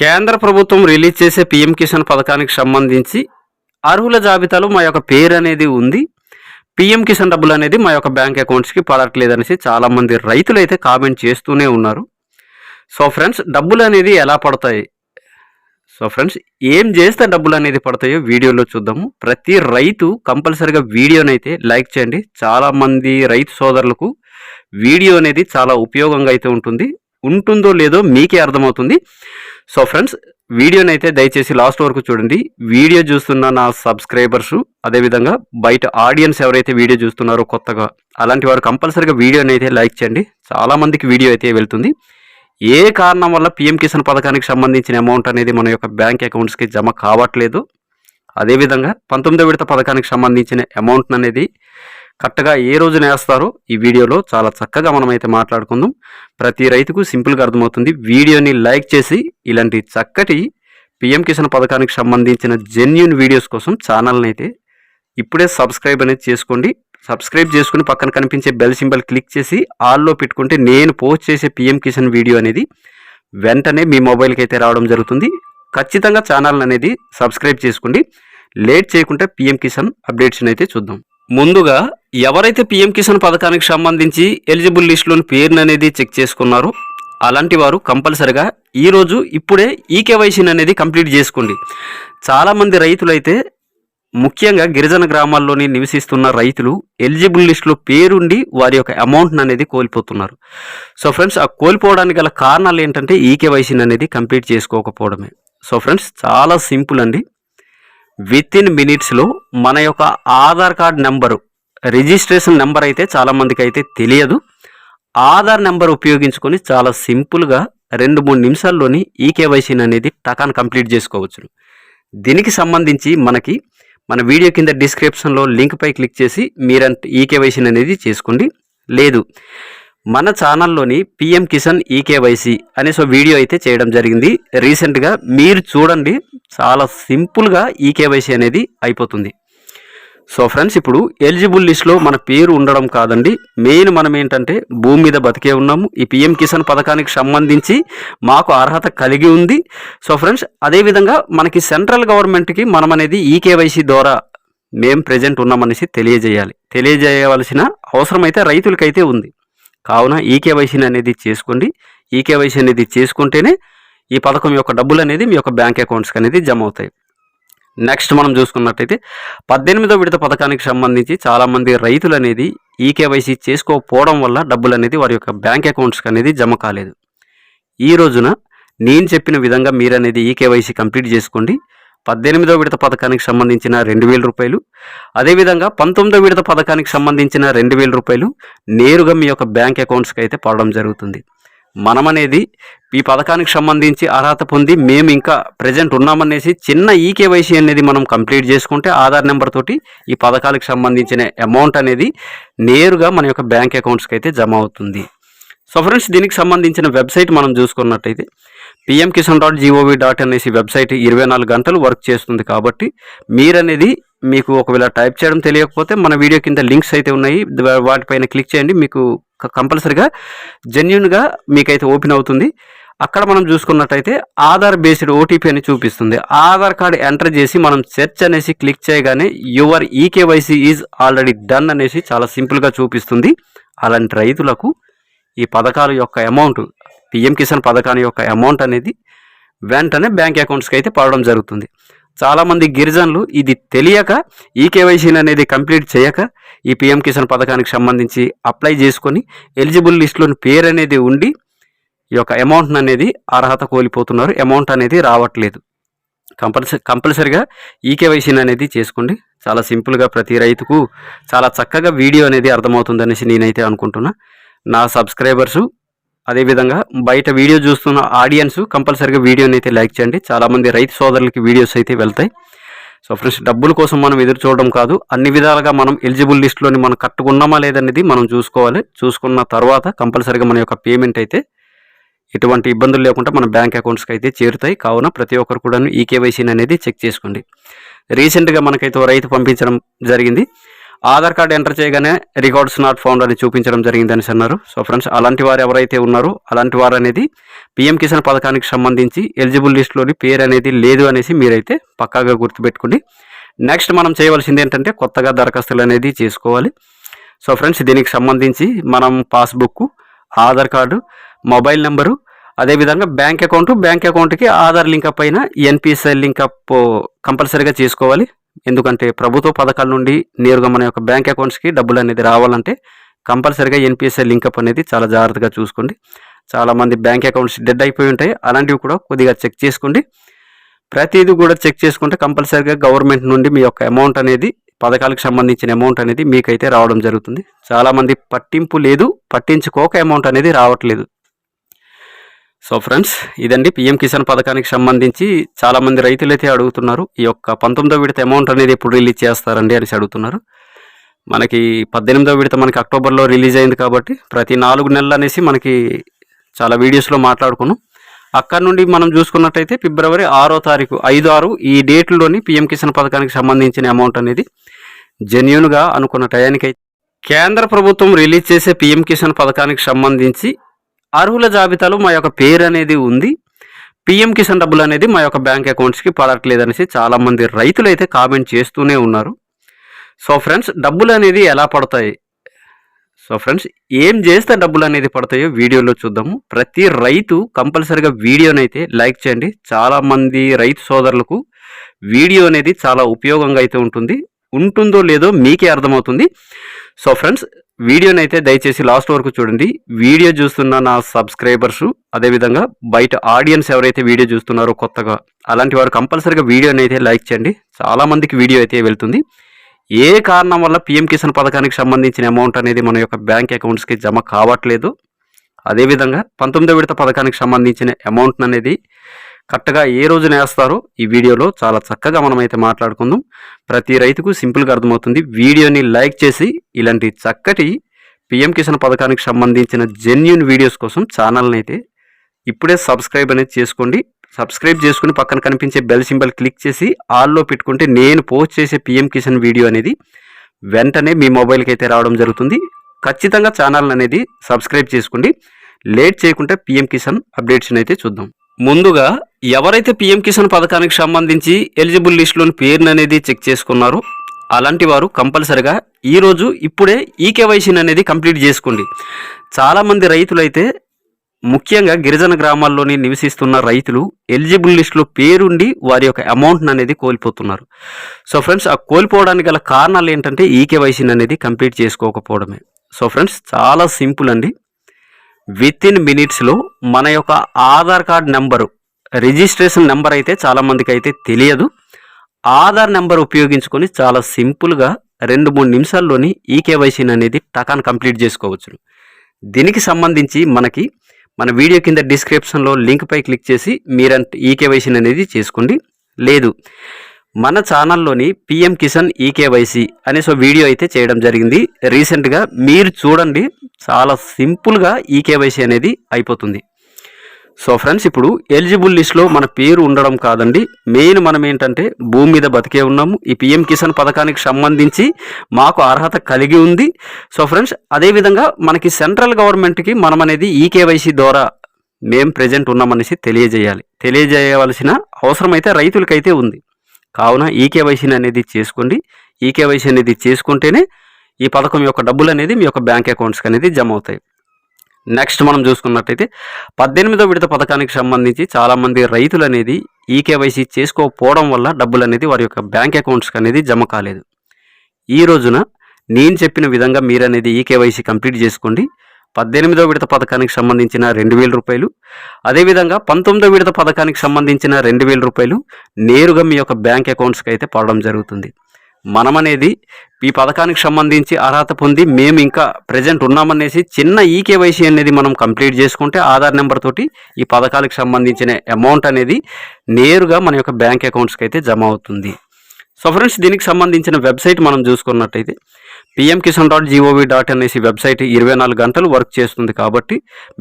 కేంద్ర ప్రభుత్వం రిలీజ్ చేసే పిఎం కిసాన్ పథకానికి సంబంధించి అర్హుల జాబితాలో మా యొక్క పేరు అనేది ఉంది. పిఎం కిసాన్ డబ్బులు అనేది మా యొక్క బ్యాంక్ అకౌంట్స్కి పడట్లేదనేసి చాలామంది రైతులు అయితే కామెంట్ చేస్తూనే ఉన్నారు. సో ఫ్రెండ్స్ డబ్బులు అనేది ఎలా పడతాయి? సో ఫ్రెండ్స్ ఏం చేస్తే డబ్బులు అనేది పడతాయో వీడియోలో చూద్దాము. ప్రతి రైతు కంపల్సరిగా వీడియోనైతే అయితే లైక్ చేయండి. చాలామంది రైతు సోదరులకు వీడియో అనేది చాలా ఉపయోగంగా అయితే ఉంటుంది. ఉంటుందో లేదో మీకే అర్థమవుతుంది. సో ఫ్రెండ్స్ వీడియోని అయితే దయచేసి లాస్ట్ వరకు చూడండి. వీడియో చూస్తున్న నా సబ్స్క్రైబర్స్ అదేవిధంగా బయట ఆడియన్స్ ఎవరైతే వీడియో చూస్తున్నారో కొత్తగా అలాంటి వారు కంపల్సరీగా వీడియోని అయితే లైక్ చేయండి. చాలామందికి వీడియో అయితే వెళ్తుంది. ఏ కారణం వల్ల పిఎం కిసాన్ పథకానికి సంబంధించిన అమౌంట్ అనేది మన యొక్క బ్యాంక్ అకౌంట్స్కి జమ కావట్లేదు? అదేవిధంగా పంతొమ్మిదో విడత పథకానికి సంబంధించిన అమౌంట్ అనేది కరెక్ట్గా ఏ రోజున వేస్తారో ఈ వీడియోలో చాలా చక్కగా మనమైతే మాట్లాడుకుందాం. ప్రతి రైతుకు సింపుల్గా అర్థమవుతుంది. వీడియోని లైక్ చేసి ఇలాంటి చక్కటి పిఎం కిసాన్ పథకానికి సంబంధించిన జెన్యున్ వీడియోస్ కోసం ఛానల్ని అయితే ఇప్పుడే సబ్స్క్రైబ్ అనేది చేసుకోండి. సబ్స్క్రైబ్ చేసుకుని పక్కన కనిపించే బెల్ సింబల్ క్లిక్ చేసి ఆల్లో పెట్టుకుంటే నేను పోస్ట్ చేసే పిఎం కిసాన్ వీడియో అనేది వెంటనే మీ మొబైల్కి అయితే రావడం జరుగుతుంది. ఖచ్చితంగా ఛానల్ అనేది సబ్స్క్రైబ్ చేసుకోండి. లేట్ చేయకుండా పిఎం కిసాన్ అప్డేట్స్ని అయితే చూద్దాం. ముందుగా ఎవరైతే పిఎం కిసాన్ పథకానికి సంబంధించి ఎలిజిబుల్ లిస్టులోని పేరుని అనేది చెక్ చేసుకున్నారో అలాంటి వారు కంపల్సరిగా ఈరోజు ఇప్పుడే ఈ కేవైసీని అనేది కంప్లీట్ చేసుకోండి. చాలామంది రైతులైతే ముఖ్యంగా గిరిజన గ్రామాల్లోని నివసిస్తున్న రైతులు ఎలిజిబుల్ లిస్టులో పేరుండి వారి యొక్క అమౌంట్ని అనేది కోల్పోతున్నారు. సో ఫ్రెండ్స్ ఆ కోల్పోవడానికి గల కారణాలు ఏంటంటే ఈ కేవైసీని అనేది కంప్లీట్ చేసుకోకపోవడమే. సో ఫ్రెండ్స్ చాలా సింపుల్ అండి. విత్ ఇన్ మినిట్స్లో మన యొక్క Aadhaar card number registration number అయితే చాలామందికి అయితే తెలియదు. ఆధార్ నెంబర్ ఉపయోగించుకొని చాలా సింపుల్గా రెండు మూడు నిమిషాల్లోని ఈ కేవైసీని అనేది టకాన్ కంప్లీట్ చేసుకోవచ్చు. దీనికి సంబంధించి మనకి మన వీడియో కింద డిస్క్రిప్షన్లో లింక్పై క్లిక్ చేసి మీరంత ఈ కేవైసీని అనేది చేసుకోండి. లేదు మన ఛానల్లోని పిఎం కిసాన్ ఈకేవైసీ అనే సో వీడియో అయితే చేయడం జరిగింది. రీసెంట్గా మీరు చూడండి చాలా సింపుల్గా ఈకేవైసీ అనేది అయిపోతుంది. సో ఫ్రెండ్స్ ఇప్పుడు ఎలిజిబుల్ లిస్ట్లో మన పేరు ఉండడం కాదండి. మెయిన్ మనం ఏంటంటే భూమి మీద బతికే ఉన్నాము. ఈ పిఎం కిసాన్ పథకానికి సంబంధించి మాకు అర్హత కలిగి ఉంది. సో ఫ్రెండ్స్ అదేవిధంగా మనకి సెంట్రల్ గవర్నమెంట్కి మనం అనేది ఈకేవైసీ ద్వారా మేము ప్రజెంట్ ఉన్నామనేసి తెలియజేయాలి. తెలియజేయవలసిన అవసరం అయితే రైతులకైతే ఉంది. కావున ఈ కేవైసీని అనేది చేసుకోండి. ఈ కేవైసీ అనేది చేసుకుంటేనే ఈ పథకం యొక్క డబ్బులు అనేది మీ యొక్క బ్యాంక్ అకౌంట్స్కి అనేది జమ అవుతాయి నెక్స్ట్ మనం చూసుకున్నట్టయితే పద్దెనిమిదో విడత పథకానికి సంబంధించి చాలామంది రైతులు అనేది ఈ కేవైసీ చేసుకోకపోవడం వల్ల డబ్బులు అనేది వారి యొక్క బ్యాంక్ అకౌంట్స్కి అనేది జమ కాలేదు. ఈ రోజున నేను చెప్పిన విధంగా మీరు అనేది ఈ కేవైసీ కంప్లీట్ చేసుకోండి. పద్దెనిమిదో విడత పథకానికి సంబంధించిన రెండు వేల రూపాయలు అదేవిధంగా పంతొమ్మిదో విడత పథకానికి సంబంధించిన రెండు వేల రూపాయలు నేరుగా మీ యొక్క బ్యాంక్ అకౌంట్స్కి అయితే పడడం జరుగుతుంది. మనం అనేది ఈ పథకానికి సంబంధించి అర్హత పొంది మేము ఇంకా ప్రజెంట్ ఉన్నామనేసి చిన్న ఈకేవైసీ అనేది మనం కంప్లీట్ చేసుకుంటే ఆధార్ నెంబర్ తోటి ఈ పథకాలకు సంబంధించిన అమౌంట్ అనేది నేరుగా మన యొక్క బ్యాంక్ అకౌంట్స్కి అయితే జమ అవుతుంది. సో ఫ్రెండ్స్ దీనికి సంబంధించిన వెబ్సైట్ మనం చూసుకున్నట్టయితే PM Kisan dot GOV dot అనేసి వెబ్సైట్ ఇరవై నాలుగు గంటలు వర్క్ చేస్తుంది కాబట్టి మీరనేది మీకు ఒకవేళ టైప్ చేయడం తెలియకపోతే మన వీడియో కింద లింక్స్ అయితే ఉన్నాయి. వాటిపైన క్లిక్ చేయండి. మీకు కంపల్సరిగా జెన్యున్గా మీకైతే ఓపెన్ అవుతుంది. అక్కడ మనం చూసుకున్నట్టయితే ఆధార్ బేస్డ్ ఓటీపీ అని చూపిస్తుంది. ఆధార్ కార్డ్ ఎంటర్ చేసి మనం సెర్చ్ అనేసి క్లిక్ చేయగానే your eKYC is already done అనేసి చాలా సింపుల్గా చూపిస్తుంది. అలాంటి రైతులకు ఈ పథకాల యొక్క అమౌంట్ పిఎం కిసాన్ పథకాన్ని యొక్క అమౌంట్ అనేది వెంటనే బ్యాంక్ అకౌంట్స్కి అయితే పడడం జరుగుతుంది. చాలామంది గిరిజనులు ఇది తెలియక ఈ కేవైసీని అనేది కంప్లీట్ చేయక ఈ పిఎం కిసాన్ పథకానికి సంబంధించి అప్లై చేసుకొని ఎలిజిబుల్ లిస్టులోని పేరు అనేది ఉండి ఈ యొక్క అమౌంట్ అనేది అర్హత కోల్పోతున్నారు. అమౌంట్ అనేది రావట్లేదు. కంపల్సరీ కంపల్సరిగా ఈ కేవైసీని అనేది చేసుకోండి. చాలా సింపుల్గా ప్రతి రైతుకు చాలా చక్కగా వీడియో అనేది అర్థమవుతుందనేసి నేనైతే అనుకుంటున్నా. నా సబ్స్క్రైబర్సు అదేవిధంగా బయట వీడియో చూస్తున్న ఆడియన్స్ కంపల్సరీగా వీడియోని అయితే లైక్ చేయండి. చాలామంది రైతు సోదరులకి వీడియోస్ అయితే వెళ్తాయి. సో ఫ్రెండ్స్ డబ్బుల కోసం మనం ఎదురు చూడడం కాదు. అన్ని విధాలుగా మనం ఎలిజిబుల్ లిస్ట్లోని మనం కట్టుకున్నామా లేదనేది మనం చూసుకోవాలి. చూసుకున్న తర్వాత కంపల్సరీగా మన యొక్క పేమెంట్ అయితే ఎటువంటి ఇబ్బందులు లేకుండా మన బ్యాంక్ అకౌంట్స్కి అయితే చేరుతాయి. కావున ప్రతి ఒక్కరు కూడా ఈ కేవైసీని అనేది చెక్ చేసుకోండి. రీసెంట్గా మనకైతే రైతు పంపించడం జరిగింది. ఆధార్ కార్డు ఎంటర్ చేయగానే రికార్డ్స్ నాట్ ఫౌండ్ అని చూపించడం జరిగిందని అన్నారు. సో ఫ్రెండ్స్ అలాంటి వారు ఎవరైతే ఉన్నారో అలాంటి వారు అనేది పిఎం కిసాన్ పథకానికి సంబంధించి ఎలిజిబుల్ లిస్టులోని పేరు అనేది లేదు అనేసి మీరైతే పక్కాగా గుర్తుపెట్టుకోండి. నెక్స్ట్ మనం చేయవలసింది ఏంటంటే కొత్తగా దరఖాస్తులు అనేది చేసుకోవాలి. సో ఫ్రెండ్స్ దీనికి సంబంధించి మనం passbook Aadhaar card mobile number అదేవిధంగా బ్యాంక్ అకౌంట్ బ్యాంక్ అకౌంట్కి ఆధార్ లింకప్ అయిన ఎన్పిఎస్ఐ లింకప్ కంపల్సరీగా చేసుకోవాలి. ఎందుకంటే ప్రభుత్వ పథకాల నుండి నేరుగా మన యొక్క బ్యాంక్ అకౌంట్స్కి డబ్బులు అనేది రావాలంటే కంపల్సరిగా ఎన్పిఎస్ఐ లింకప్ అనేది చాలా జాగ్రత్తగా చూసుకోండి. చాలామంది బ్యాంక్ అకౌంట్స్ డెడ్ అయిపోయి ఉంటాయి. అలాంటివి కూడా కొద్దిగా చెక్ చేసుకోండి. ప్రతిదీ కూడా చెక్ చేసుకుంటే కంపల్సరీగా గవర్నమెంట్ నుండి మీ యొక్క అమౌంట్ అనేది పథకాలకు సంబంధించిన అమౌంట్ అనేది మీకైతే రావడం జరుగుతుంది. చాలామంది పట్టింపు లేదు పట్టించుకోక అమౌంట్ అనేది రావట్లేదు. సో ఫ్రెండ్స్ ఇదండి పిఎం కిసాన్ పథకానికి సంబంధించి చాలామంది రైతులైతే అడుగుతున్నారు ఈ యొక్క పంతొమ్మిదో విడత అమౌంట్ అనేది ఎప్పుడు రిలీజ్ చేస్తారండి అనేసి అడుగుతున్నారు. మనకి పద్దెనిమిదో విడత మనకి అక్టోబర్లో రిలీజ్ అయింది కాబట్టి ప్రతి నాలుగు నెలలు అనేసి మనకి చాలా వీడియోస్లో మాట్లాడుకున్నాం. అక్కడ నుండి మనం చూసుకున్నట్టయితే ఫిబ్రవరి ఆరో తారీఖు ఐదు ఆరు ఈ డేట్లోని పిఎం కిసాన్ పథకానికి సంబంధించిన అమౌంట్ అనేది జెన్యున్గా అనుకున్న టయానికి కేంద్ర ప్రభుత్వం రిలీజ్ చేసే పిఎం కిసాన్ పథకానికి సంబంధించి అర్హుల జాబితాలో మా యొక్క పేరు అనేది ఉంది. పిఎం కిసాన్ డబ్బులు అనేది మా యొక్క బ్యాంక్ అకౌంట్స్కి పడట్లేదనేసి చాలామంది రైతులు అయితే కామెంట్ చేస్తూనే ఉన్నారు. సో ఫ్రెండ్స్ డబ్బులు అనేది ఎలా పడతాయి? సో ఫ్రెండ్స్ ఏం చేస్తే డబ్బులు అనేది పడతాయో వీడియోలో చూద్దాము. ప్రతి రైతు కంపల్సరిగా వీడియోనైతే లైక్ చేయండి. చాలామంది రైతు సోదరులకు వీడియో అనేది చాలా ఉపయోగంగా అయితే ఉంటుంది. ఉంటుందో లేదో మీకే అర్థమవుతుంది. సో ఫ్రెండ్స్ వీడియోని అయితే దయచేసి లాస్ట్ వరకు చూడండి. వీడియో చూస్తున్న నా సబ్స్క్రైబర్స్ అదేవిధంగా బయట ఆడియన్స్ ఎవరైతే వీడియో చూస్తున్నారో కొత్తగా అలాంటి వారు కంపల్సరీగా వీడియోని అయితే లైక్ చేయండి. చాలామందికి వీడియో అయితే వెళ్తుంది. ఏ కారణం వల్ల పిఎం కిసాన్ పథకానికి సంబంధించిన అమౌంట్ అనేది మన యొక్క బ్యాంక్ అకౌంట్స్కి జమ కావట్లేదు? అదేవిధంగా పంతొమ్మిదో విడత పథకానికి సంబంధించిన అమౌంట్ అనేది కరెక్ట్గా ఏ రోజున వేస్తారో ఈ వీడియోలో చాలా చక్కగా మనమైతే మాట్లాడుకుందాం. ప్రతి రైతుకు సింపుల్గా అర్థమవుతుంది. వీడియోని లైక్ చేసి ఇలాంటి చక్కటి పిఎం కిసాన్ పథకానికి సంబంధించిన జెన్యున్ వీడియోస్ కోసం ఛానల్ని అయితే ఇప్పుడే సబ్స్క్రైబ్ అనేది చేసుకోండి. సబ్స్క్రైబ్ చేసుకుని పక్కన కనిపించే బెల్ సింబల్ క్లిక్ చేసి ఆల్లో పెట్టుకుంటే నేను పోస్ట్ చేసే పిఎం కిసాన్ వీడియో అనేది వెంటనే మీ మొబైల్కి అయితే రావడం జరుగుతుంది. ఖచ్చితంగా ఛానల్ అనేది సబ్స్క్రైబ్ చేసుకోండి. లేట్ చేయకుండా పిఎం కిసాన్ అప్డేట్స్ని అయితే చూద్దాం. ముందుగా ఎవరైతే పిఎం కిసాన్ పథకానికి సంబంధించి ఎలిజిబుల్ లిస్టులోని పేరుని అనేది చెక్ చేసుకున్నారో అలాంటి వారు కంపల్సరిగా ఈరోజు ఇప్పుడే ఈ కేవైసీని అనేది కంప్లీట్ చేసుకోండి. చాలామంది రైతులైతే ముఖ్యంగా గిరిజన గ్రామాల్లోని నివసిస్తున్న రైతులు ఎలిజిబుల్ లిస్టులో పేరుండి వారి యొక్క అమౌంట్ని అనేది కోల్పోతున్నారు. సో ఫ్రెండ్స్ ఆ కోల్పోవడానికి గల కారణాలు ఏంటంటే ఈ కేవైసీని అనేది కంప్లీట్ చేసుకోకపోవడమే. సో ఫ్రెండ్స్ చాలా సింపుల్ అండి. విత్ ఇన్ మినిట్స్లో మన యొక్క Aadhaar card number registration number అయితే చాలామందికి అయితే తెలియదు. ఆధార్ నెంబర్ ఉపయోగించుకొని చాలా సింపుల్గా రెండు మూడు నిమిషాల్లోని ఈ కేవైసీని అనేది టకాన్ కంప్లీట్ చేసుకోవచ్చు. దీనికి సంబంధించి మనకి మన వీడియో కింద డిస్క్రిప్షన్లో లింక్పై క్లిక్ చేసి మీరంత ఈ కేవైసీని అనేది చేసుకోండి. లేదు. మన ఛానల్లోని పిఎం కిసాన్ ఈకేవైసీ అనేసి సో వీడియో అయితే చేయడం జరిగింది. రీసెంట్గా మీరు చూడండి చాలా సింపుల్గా ఈకేవైసీ అనేది అయిపోతుంది. సో ఫ్రెండ్స్ ఇప్పుడు ఎలిజిబుల్ లిస్ట్లో మన పేరు ఉండడం కాదండి. మెయిన్ మనం ఏంటంటే భూమి మీద బతికే ఉన్నాము. ఈ పిఎం కిసాన్ పథకానికి సంబంధించి మాకు అర్హత కలిగి ఉంది. సో ఫ్రెండ్స్ అదేవిధంగా మనకి సెంట్రల్ గవర్నమెంట్కి మనం అనేది ఈకేవైసీ ద్వారా మేము ప్రజెంట్ ఉన్నామనేసి తెలియజేయాలి. తెలియజేయవలసిన అవసరం అయితే రైతులకైతే ఉంది. కావున ఈ కేవైసీని అనేది చేసుకోండి. ఈ కేవైసీ అనేది చేసుకుంటేనే ఈ పథకం యొక్క డబ్బులు అనేది మీ యొక్క బ్యాంక్ అకౌంట్స్కి అనేది జమ అవుతాయి. నెక్స్ట్ మనం చూసుకున్నట్టయితే పద్దెనిమిదో విడత పథకానికి సంబంధించి చాలామంది రైతులు అనేది ఈ కేవైసీ చేసుకోకపోవడం వల్ల డబ్బులు అనేది వారి యొక్క బ్యాంక్ అకౌంట్స్కి అనేది జమ కాలేదు. ఈ రోజున నేను చెప్పిన విధంగా మీరు అనేది ఈ కేవైసీ కంప్లీట్ చేసుకోండి. పద్దెనిమిదో విడత పథకానికి సంబంధించిన రెండు వేల రూపాయలు అదేవిధంగా పంతొమ్మిదో విడత పథకానికి సంబంధించిన రెండు వేల రూపాయలు నేరుగా మీ యొక్క బ్యాంక్ అకౌంట్స్కి అయితే పడడం జరుగుతుంది. మనం అనేది ఈ పథకానికి సంబంధించి అర్హత పొంది మేము ఇంకా ప్రజెంట్ ఉన్నామనేసి చిన్న ఈకేవైసీ అనేది మనం కంప్లీట్ చేసుకుంటే ఆధార్ నెంబర్ తోటి ఈ పథకాలకు సంబంధించిన అమౌంట్ అనేది నేరుగా మన యొక్క బ్యాంక్ అకౌంట్స్కి అయితే జమ అవుతుంది. సో ఫ్రెండ్స్ దీనికి సంబంధించిన వెబ్సైట్ మనం చూసుకున్నట్టయితే PM Kisan dot GOV dot అనేసి వెబ్సైట్ ఇరవై నాలుగు గంటలు వర్క్ చేస్తుంది కాబట్టి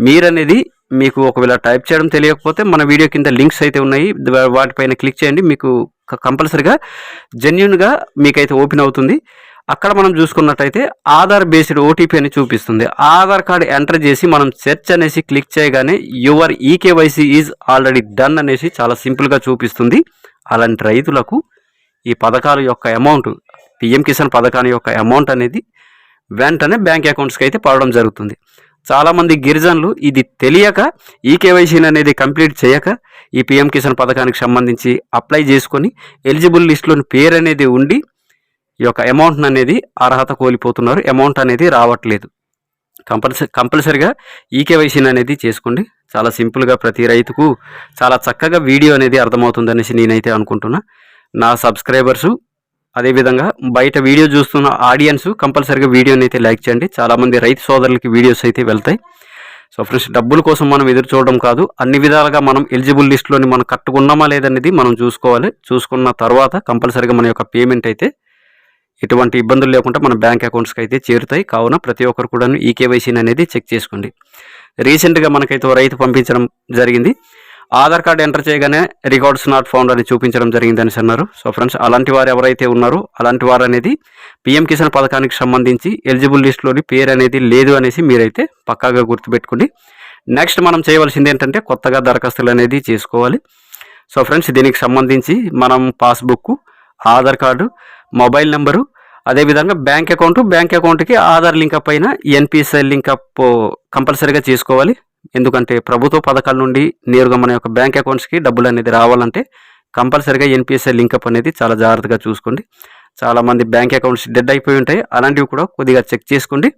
మీరనేది మీకు ఒకవేళ టైప్ చేయడం తెలియకపోతే మన వీడియో కింద లింక్స్ అయితే ఉన్నాయి. వాటిపైన క్లిక్ చేయండి. మీకు కంపల్సరిగా జెన్యున్గా మీకైతే ఓపెన్ అవుతుంది. అక్కడ మనం చూసుకున్నట్టయితే ఆధార్ బేస్డ్ ఓటీపీ అని చూపిస్తుంది. ఆధార్ కార్డ్ ఎంటర్ చేసి మనం సెర్చ్ అనేసి క్లిక్ చేయగానే your eKYC is already done అనేసి చాలా సింపుల్గా చూపిస్తుంది. అలాంటి రైతులకు ఈ పథకాల యొక్క అమౌంట్ పిఎం కిసాన్ పథకాన్ని యొక్క అమౌంట్ అనేది వెంటనే బ్యాంక్ అకౌంట్స్కి అయితే పడడం జరుగుతుంది. చాలామంది గిరిజనులు ఇది తెలియక ఈ కేవైసీని అనేది కంప్లీట్ చేయక ఈ పిఎం కిసాన్ పథకానికి సంబంధించి అప్లై చేసుకొని ఎలిజిబుల్ లిస్టులోని పేరు అనేది ఉండి ఈ యొక్క అమౌంట్ అనేది అర్హత కోల్పోతున్నారు. అమౌంట్ అనేది రావట్లేదు. కంపల్సరీ కంపల్సరిగా ఈ కేవైసీని అనేది చేసుకోండి. చాలా సింపుల్గా ప్రతి రైతుకు చాలా చక్కగా వీడియో అనేది అర్థమవుతుందనేసి నేనైతే అనుకుంటున్నా. నా సబ్స్క్రైబర్సు అదేవిధంగా బయట వీడియో చూస్తున్న ఆడియన్స్ కంపల్సరీగా వీడియోని అయితే లైక్ చేయండి. చాలామంది రైతు సోదరులకి వీడియోస్ అయితే వెళ్తాయి. సో ఫ్రెండ్స్ డబ్బుల కోసం మనం ఎదురు చూడడం కాదు. అన్ని విధాలుగా మనం ఎలిజిబుల్ లిస్ట్లోని మనం కట్టుకున్నామా లేదనేది మనం చూసుకోవాలి. చూసుకున్న తర్వాత కంపల్సరీగా మన యొక్క పేమెంట్ అయితే ఎటువంటి ఇబ్బందులు లేకుండా మన బ్యాంక్ అకౌంట్స్కి అయితే చేరుతాయి. కావున ప్రతి ఒక్కరు కూడా ఈ అనేది చెక్ చేసుకోండి. రీసెంట్గా మనకైతే రైతు పంపించడం జరిగింది. ఆధార్ కార్డ్ ఎంటర్ చేయగానే రికార్డ్స్ నాట్ ఫౌండ్ అని చూపించడం జరిగిందని అన్నారు. సో ఫ్రెండ్స్ అలాంటి వారు ఎవరైతే ఉన్నారో అలాంటి వారు అనేది పిఎం కిసాన్ పథకానికి సంబంధించి ఎలిజిబుల్ లిస్టులోని పేరు అనేది లేదు అనేసి మీరైతే పక్కాగా గుర్తుపెట్టుకోండి. నెక్స్ట్ మనం చేయవలసింది ఏంటంటే కొత్తగా దరఖాస్తులు అనేది చేసుకోవాలి. సో ఫ్రెండ్స్ దీనికి సంబంధించి మనం passbook Aadhaar card mobile number అదేవిధంగా బ్యాంక్ అకౌంట్ బ్యాంక్ అకౌంట్కి ఆధార్ లింకప్ అయిన ఎన్పిఎస్ఐ లింకప్ కంపల్సరీగా చేసుకోవాలి. ఎందుకంటే ప్రభుత్వ పథకాల నుండి నేరుగా మన యొక్క బ్యాంక్ అకౌంట్స్కి డబ్బులు అనేది రావాలంటే కంపల్సరిగా ఎన్పిఎస్ఐ లింకప్ అనేది చాలా జాగ్రత్తగా చూసుకోండి. చాలామంది బ్యాంక్ అకౌంట్స్ డెడ్ అయిపోయి ఉంటాయి. అలాంటివి కూడా కొద్దిగా చెక్ చేసుకోండి.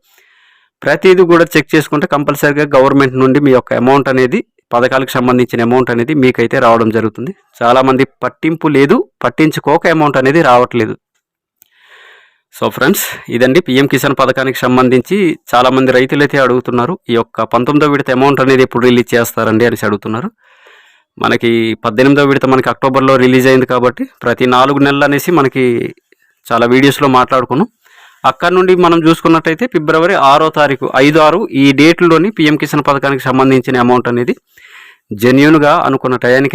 ప్రతిదీ కూడా చెక్ చేసుకుంటే కంపల్సరిగా గవర్నమెంట్ నుండి మీ యొక్క అమౌంట్ అనేది పథకాలకు సంబంధించిన అమౌంట్ అనేది మీకైతే రావడం జరుగుతుంది. చాలామంది పట్టింపు లేదు పట్టించుకోక అమౌంట్ అనేది రావట్లేదు. సో ఫ్రెండ్స్ ఇదండి పిఎం కిసాన్ పథకానికి సంబంధించి చాలామంది రైతులు అయితే అడుగుతున్నారు ఈ యొక్క పంతొమ్మిదో విడత అమౌంట్ అనేది ఎప్పుడు రిలీజ్ చేస్తారండి అనేసి అడుగుతున్నారు. మనకి పద్దెనిమిదో విడత మనకి అక్టోబర్లో రిలీజ్ అయింది కాబట్టి ప్రతి నాలుగు నెలలు అనేసి మనకి చాలా వీడియోస్లో మాట్లాడుకున్నాం. అక్కడ నుండి మనం చూసుకున్నట్టయితే ఫిబ్రవరి ఆరో తారీఖు ఐదు ఆరు ఈ డేట్లోని పిఎం కిసాన్ పథకానికి సంబంధించిన అమౌంట్ అనేది జెన్యున్గా అనుకున్న టయానికి